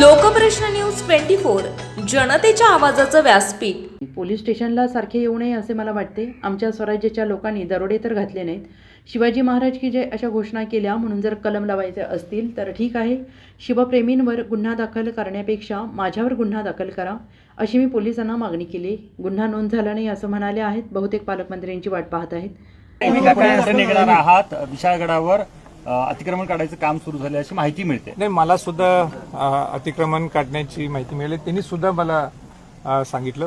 Lokprashna news twenty four जनतेच्या आवाजाचं व्यासपीठ. पोलीस स्टेशनला सारखे येऊ नये असे मला वाटते. आमच्या स्वराज्याच्या लोकांनी दरोडे तर घातले नाहीत. शिवाजी महाराज की जय अशा घोषणा केल्या म्हणून जर कलम लावायचे असतील तर ठीक आहे. शिवप्रेमींवर गुन्हा दाखल करण्यापेक्षा माझ्यावर गुन्हा दाखल करा अशी मी पोलिसांना मागणी केली. गुन्हा नोंद झाला नाही असं म्हणाले आहेत. बहुतेक पालकमंत्र्यांची वाट पाहत आहेत. निघणार आहात? विशाळगडावर अतिक्रमण काढायचं काम सुरू झाले अशी माहिती मिळते. नाही मला सुद्धा अतिक्रमण काढण्याची माहिती मिळाली. त्यांनी सुद्धा मला सांगितलं.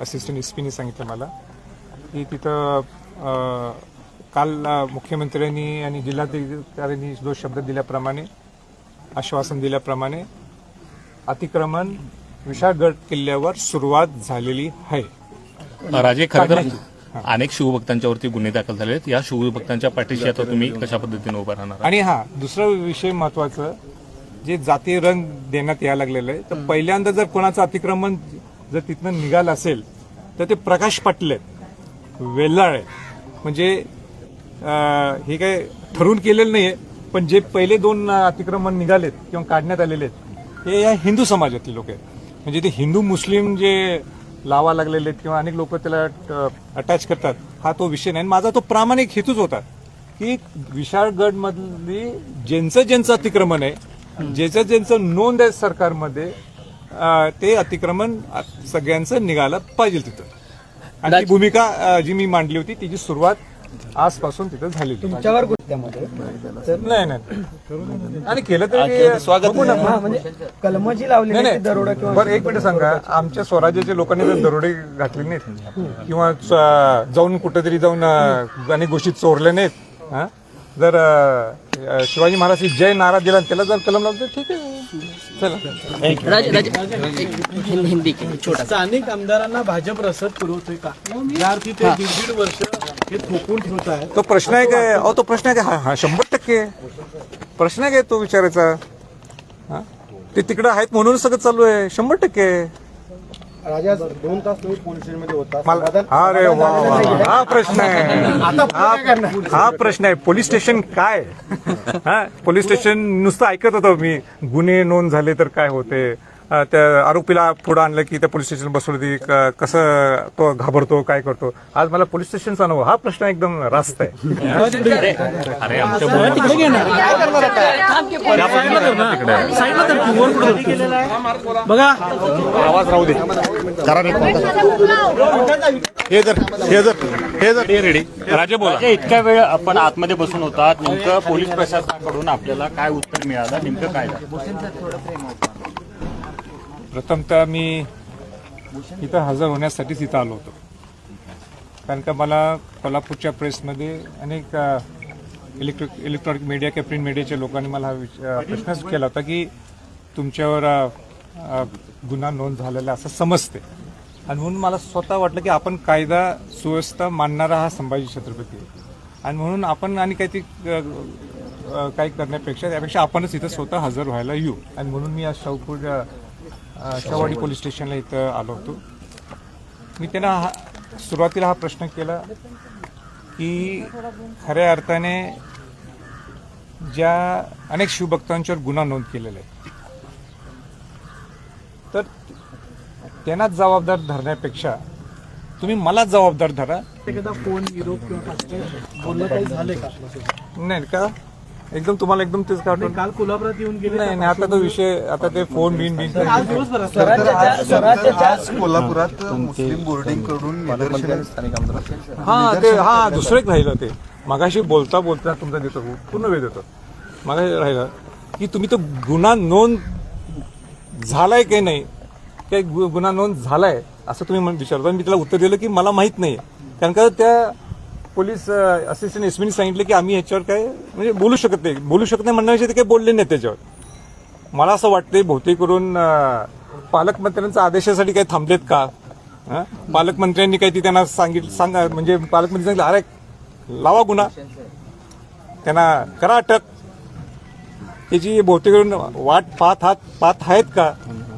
असिस्टंट एस पीने सांगितलं मला. की तिथं काल मुख्यमंत्र्यांनी आणि जिल्हाधिकाऱ्यांनी जो शब्द दिल्याप्रमाणे आश्वासन दिल्याप्रमाणे अतिक्रमण विशाळगड किल्ल्यावर सुरुवात झालेली आहे. राजे खरं अनेक शिवभक्तांच्यावरती गुन्हे दाखल झाले आहेत. या शिवभक्तांच्या पाठीशी आता तुम्ही कशा पद्धतीने उभा राहणार आणि हा दुसरा विषय महत्वाचं जे जाती रंग देण्यात यायला लागलेलं आहे तर पहिल्यांदा जर कोणाचं अतिक्रमण जर तिथनं निघालं असेल तर ते प्रकाश पाटील आहेत वेल्लाळ आहे म्हणजे हे काय ठरवून केलेलं नाहीये पण जे पहिले दोन अतिक्रमण निघालेत किंवा काढण्यात आलेले आहेत हे या हिंदू समाजातले लोक आहेत. म्हणजे ते हिंदू मुस्लिम जे लावा लागलेले आहेत किंवा अनेक लोक त्याला अटॅच करतात. हा तो विषय नाही. आणि माझा तो प्रामाणिक हेतूच होता की विशाळगड मधली ज्यांचं ज्यांचं अतिक्रमण आहे ज्याचं ज्यांचं नोंद आहे सरकारमध्ये ते अतिक्रमण सगळ्यांचं निघालं पाहिजे तिथं. आणि भूमिका जी मी मांडली होती तिची सुरुवात आजपासून तिथं झालेली. तुमच्यावर नाही नाही. आणि केलं तर स्वागत म्हणजे कलम जी लावली नाही. दरोडा बरं एक मिनिट सांगा. आमच्या स्वराज्याच्या लोकांनी जर दरोडे घातले नाहीत किंवा जाऊन कुठेतरी जाऊन अनेक गोष्टी चोरल्या नाहीत. हा? जर शिवाजी महाराज जय नारा दिला आणि त्याला जर कलम लावलं तर ठीक आहे. चला. स्थानिक आमदारांना भाजप रसद पुरवतोय का? या अर्थी ते दीड दीड वर्ष हे थोपून ठेवत आहेत. तो प्रश्न आहे काय? अहो तो प्रश्न आहे काय? हा- हा शंभर टक्के. प्रश्न आहे काय तो विचारायचा? हा? ते तिकडे आहेत म्हणून सगळं चालू आहे. शंभर टक्के. राजा दोन तास तुम्ही पोलीस स्टेशनमध्ये होता. मला अरे वा वा वा. हा प्रश्न आहे. हा- हा प्रश्न आहे. पोलीस स्टेशन काय? हा? पोलीस स्टेशन नुसतं ऐकत होतो मी. गुन्हे नोंद झाले तर काय होते? त्या आरोपीला पुढे आणलं की त्या पोलीस स्टेशन बसवलं की क- कसं तो घाबरतो काय करतो? आज मला पोलीस स्टेशनचा अनुभव हा प्रश्न एकदम रास्त आहे. अरे आमच्या बघा. आवाज राहू दे. हे जर हे जर हे जर रेडी. राजे बोला. इतक्या वेळ आपण आतमध्ये बसून होतात. नेमकं पोलीस प्रशासनाकडून आपल्याला काय उत्तर मिळालं? नेमकं काय झालं? प्रथमतः मी इथं हजर होण्यासाठीच इथं आलो होतो. कारण का मला कोल्हापूरच्या प्रेसमध्ये अनेक इलेक्ट्रिक इलेक्ट्रॉनिक मीडिया किंवा प्रिंट मीडियाच्या लोकांनी मला हा प्रश्नच केला होता की तुमच्यावर गुन्हा नोंद झालेला असं समजते. आणि म्हणून मला स्वतः वाटलं की आपण कायदा सुव्यवस्था मानणारा हा संभाजी छत्रपती. आहे आणि म्हणून आपण आणि काहीतरी काही करण्यापेक्षा त्यापेक्षा आपणच इथं स्वतः हजर व्हायला येऊ. आणि म्हणून मी आज शाहपूर शहावाडी पोलीस स्टेशनला इथं आलो होतो. मी त्यांना हा सुरुवातीला हा प्रश्न केला की खऱ्या अर्थाने ज्या अनेक शिवभक्तांच्यावर गुन्हा नोंद केलेला आहे तर त्यांनाच जबाबदार धरण्यापेक्षा तुम्ही मलाच जबाबदार धरा. एखादा फोन किंवा बोलणं काही का? नाही का? एकदम तुम्हाला एकदम तेच का आठवलं? काल कोल्हापुरात येऊन गेले नाही नाही आता तो विषय आता ते फोन बिन बिन आज कोल्हापुरात मुस्लिम बोर्डिंगकडून हा ते हा दुसरं एक राहिलं ते. मगाशी बोलता बोलता तुमचा देतो पूर्ण वेळ देतो मगाशी राहिलं की तुम्ही तो गुन्हा नोंद झालाय की नाही? काही गु- गुन्हा नोंद झालाय? असं तुम्ही म्हण- विचारता. मी त्याला उत्तर दिलं की मला माहीत नाही कारण का त्या पोलीस असिस्टंट एसपीने सांगितलं की आम्ही ह्याच्यावर काय म्हणजे बोलू शकत नाही. बोलू शकत नाही म्हणण्याविषयी ते काही बोलले नाही त्याच्यावर. मला असं वाटतंय बहुतेक करून पालकमंत्र्यांच्या आदेशासाठी काही थांबलेत का? पालकमंत्र्यांनी काही ती त्यांना सांगितलं सांगा म्हणजे पालकमंत्री सांगितलं अरे लावा गुन्हा. त्यांना करा अटक. त्याची बहुतेक करून वाट पाहत हात पाहत आहेत का?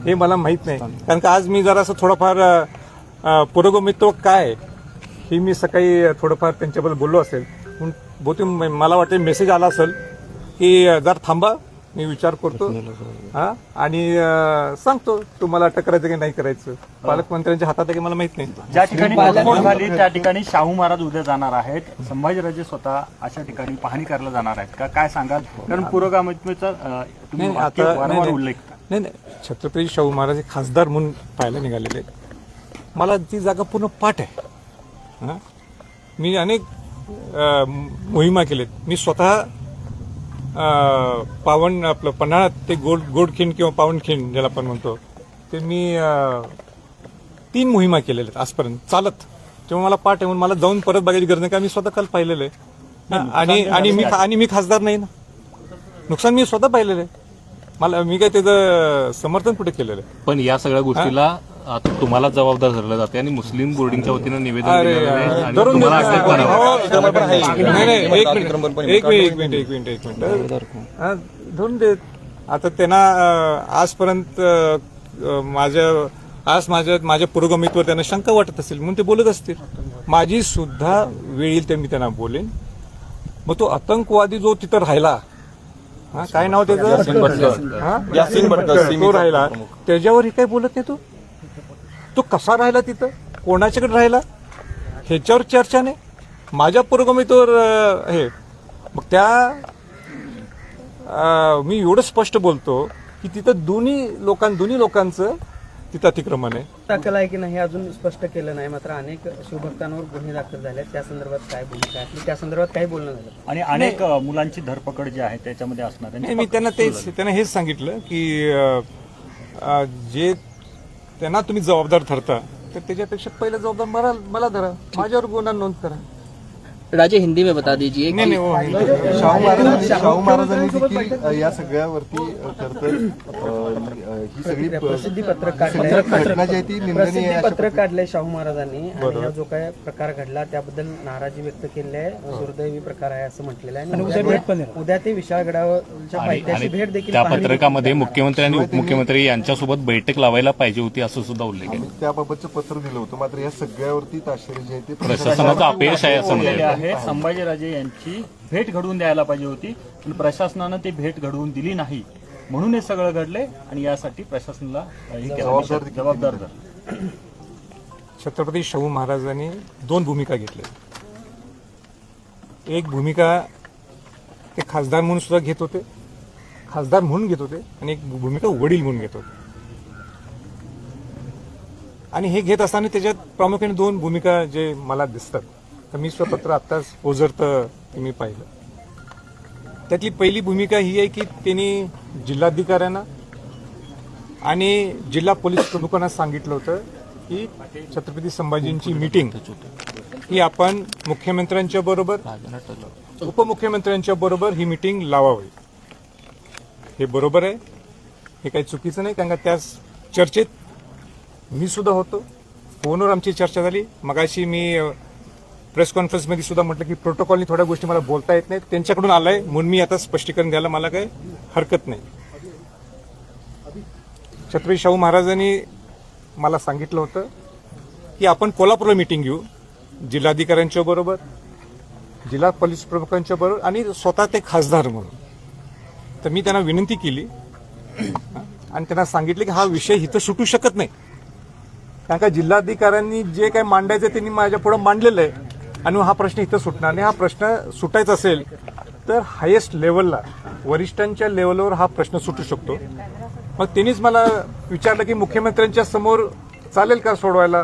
हे मला माहीत नाही. कारण का आज मी जरासं थोडंफार पुरोगमित्व काय हे मी सकाळी थोडंफार त्यांच्याबद्दल बोललो असेल. म्हणून बहुतेक म- मला वाटते मेसेज आला असेल की जरा थांबा मी विचार करतो. हा. आणि अं, सांगतो तुम्हाला अटक करायचं की नाही करायचं. पालकमंत्र्यांच्या हातात आहे की मला माहीत नाही. ज्या ठिकाणी झाली त्या ठिकाणी शाहू महाराज उद्या जाणार आहेत. संभाजीराजे स्वतः अशा ठिकाणी पाहणी करायला जाणार आहेत का? काय सांगाल? कारण वाक्य आता वारंवार. उल्लेख. नाही नाही. छत्रपती शाहू महाराज हे खासदार म्हणून पाहायला निघालेले आहेत. मला ती जागा पूर्ण पाठ आहे. हां? मी अनेक मोहिमा केलेत मी स्वतः पावन आपलं पन्हाळ्यात ते गोड गोडखिंड किंवा पावनखिंड ज्याला आपण म्हणतो ते मी तीन मोहिमा केलेल्या आहेत आजपर्यंत. चालत. तेव्हा मला पाठ आहे म्हणून मला जाऊन परत बघायची गरज नाही का मी स्वतः काल पाहिलेलं आहे. आणि आणि मी आणि मी खासदार नाही ना. नुकसान मी स्वतः पाहिलेलं आहे. मला मी काय त्याचं समर्थन कुठे केलेलं आहे? पण या सगळ्या गोष्टीला आता तुम्हाला जबाबदार धरलं जाते आणि मुस्लिम बोर्डिंगच्या वतीनं निवेदन दिलेलं आहे आणि धरून तुम्हाला देतो. अटक करावं. हो, नाही नाही एक मिनिट एक मिनिट एक मिनिट एक मिनिट एक मिनिट हा, धरून देत. आता त्यांना अं, आजपर्यंत अं, माझ्या आज माझ्या माझ्या पुरोगमित्वर त्यांना शंका वाटत असेल म्हणून ते बोलत असतील. माझी सुद्धा वेळ येईल ते मी त्यांना बोलेन. मग तो आतंकवादी जो तिथं राहिला हा काय नाव त्याचं? हा? यासीन भटकर, तो राहिला. त्याच्यावर काही बोलत नाही तो? तो कसा राहिला तिथं? कोणाच्याकडे राहिला? ह्याच्यावर चर्चा नाही. माझ्या पुरोगमित्वर हे मग त्या अं, मी एवढं स्पष्ट बोलतो की तिथं दोन्ही लोकां दोन्ही लोकांचं तिथं अतिक्रमण आहे. दाखल आहे की नाही हे अजून स्पष्ट केलं नाही. मात्र अनेक शिवभक्तांवर गुन्हे दाखल झाले. आहेत. त्या संदर्भात काय भूमिका आहे त्या संदर्भात काही बोलणं झालं? आणि अनेक मुलांची धरपकड जी आहे त्याच्यामध्ये असणार मी त्यांना तेच त्यांना हेच सांगितलं की जे त्यांना तुम्ही जबाबदार ठरता. तर त्याच्यापेक्षा पहिलं जबाबदार मला मला धरा. माझ्यावर गुन्हा नोंद करा. राजे हिंदी में बता दीजिए नाही नाही हो, शाहू महाराजांनी शाहू महाराजांनी देखील अ, या सगळ्यावरती अ, खरं तर अ, ही सगळी प- प्रसिद्धी पत्रक सगळी घटना जी आहे ती निंदनीय प्रसिद्धी आहे अशा पत्रक काढलंय शाहू महाराजांनी आणि हा जो काय प्रकार घडला त्याबद्दल नाराजी व्यक्त केली आहे. दुर्दैवी प्रकार आहे असं म्हटलेलं आहे. आणि उद्या ते- उद्या ते विशाळगडावरच्या आणि पायथ्याशी भेट आणि देखील त्या पाहणी पत्रकामध्ये मुख्यमंत्री आणि उपमुख्यमंत्री यांच्यासोबत बैठक लावायला पाहिजे होती असं सुद्धा उल्लेख आहे. आम्ही त्याबाबतचं पत्र दिलं होतं. मात्र या सगळ्यावरती ताशेरे जे आहे ते प्रशासनाचं अपयश आहे असं म्हणलं आहे संभाजीराजे यांची भेट घडवून द्यायला पाहिजे होती पण प्रशासनानं ती भेट घडवून दिली नाही. म्हणून हे सगळं घडले आणि यासाठी प्रशासनाला. जबाबदार धरलं. छत्रपती शाहू महाराजांनी दोन भूमिका घेतल्या. एक भूमिका ते खासदार म्हणून सुद्धा घेत होते खासदार म्हणून घेत होते आणि एक भूमिका वडील म्हणून घेत होते. आणि हे घेत असताना त्याच्यात प्रामुख्याने दोन भूमिका जे मला दिसतात. तर मी स्वतंत्र आत्ताच ओझरतं ते मी पाहिलं. त्यातली पहिली भूमिका ही आहे की त्यांनी जिल्हाधिकाऱ्यांना आणि जिल्हा पोलीस प्रमुखांना सांगितलं होतं की छत्रपती संभाजींची मीटिंग ही आपण मुख्यमंत्र्यांच्या बरोबर उपमुख्यमंत्र्यांच्या बरोबर ही मीटिंग लावावी. हे बरोबर आहे. हे काही चुकीचं नाही कारण का त्याच चर्चेत मी सुद्धा होतो. फोनवर आमची चर्चा झाली. मगाशी मी प्रेस कॉन्फरन्समध्ये सुद्धा म्हटलं की प्रोटोकॉलनी थोड्या गोष्टी मला बोलता येत नाहीत. त्यांच्याकडून आलंय. म्हणून मी आता स्पष्टीकरण द्यायला मला काही हरकत नाही. छत्रपती शाहू महाराजांनी मला सांगितलं होतं की आपण कोल्हापूरला मिटिंग घेऊ. जिल्हाधिकाऱ्यांच्या बरोबर जिल्हा पोलीस प्रमुखांच्या बरोबर आणि स्वतः ते खासदार म्हणून. तर मी त्यांना विनंती केली. आणि त्यांना सांगितलं की हा विषय इथं सुटू शकत नाही. कारण का जिल्हाधिकाऱ्यांनी जे काही मांडायचं त्यांनी माझ्या पुढे मांडलेलं आहे. आणि हा प्रश्न इथं सुटणार नाही. हा प्रश्न सुटायचा असेल तर हायेस्ट लेवलला वरिष्ठांच्या लेवलवर हा प्रश्न सुटू शकतो. मग त्यांनीच मला विचारलं की मुख्यमंत्र्यांच्या समोर चालेल का सोडवायला?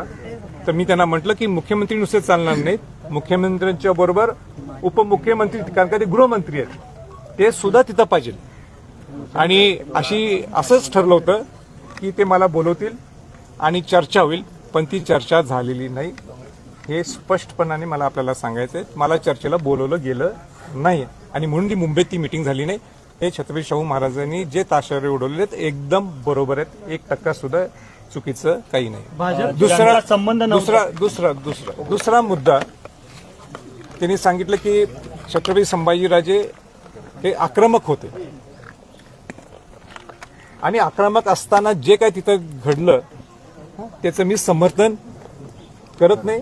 तर मी त्यांना म्हटलं की मुख्यमंत्री नुसते चालणार नाहीत. मुख्यमंत्र्यांच्या बरोबर उपमुख्यमंत्री कारण का ते गृहमंत्री आहेत. ते सुद्धा तिथं पाहिजे. आणि अशी असंच ठरलं होतं की ते मला बोलवतील आणि चर्चा होईल पण ती चर्चा झालेली नाही. हे स्पष्टपणाने मला आपल्याला सांगायचं आहे मला चर्चेला बोलवलं गेलं नाही आणि म्हणून ती मुंबईत ती मिटिंग झाली नाही. हे छत्रपती शाहू महाराजांनी जे ताशारे उडवलेले आहेत एकदम बरोबर आहेत. एक टक्का सुद्धा चुकीचं काही नाही. दुसरा संबंध. दुसरा दुसरा दुसरा दुसरा मुद्दा. त्यांनी सांगितलं की छत्रपती संभाजीराजे हे आक्रमक होते. आणि आक्रमक असताना जे काय तिथं घडलं त्याचं मी समर्थन करत नाही.